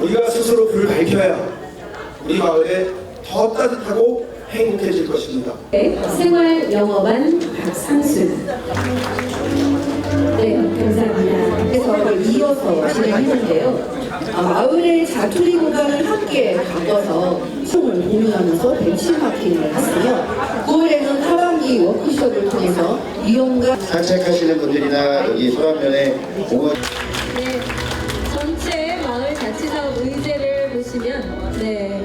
우리가 스스로 불을 밝혀야 우리 마을에 더 따뜻하고 행복해질 것입니다. 네, 생활 영업한 박상순. 네, 감사합니다. 그래서 이어서 진행했는데요. 아, 마을의 자투리 공간을 함께 바꿔서 총을 공유하면서 벤치마킹을 했고요. 9월에는 하반기 워크숍을 통해서 이용과 산책하시는 분들이나 여기 소라면에 공원 네. 의제를 보시면 네.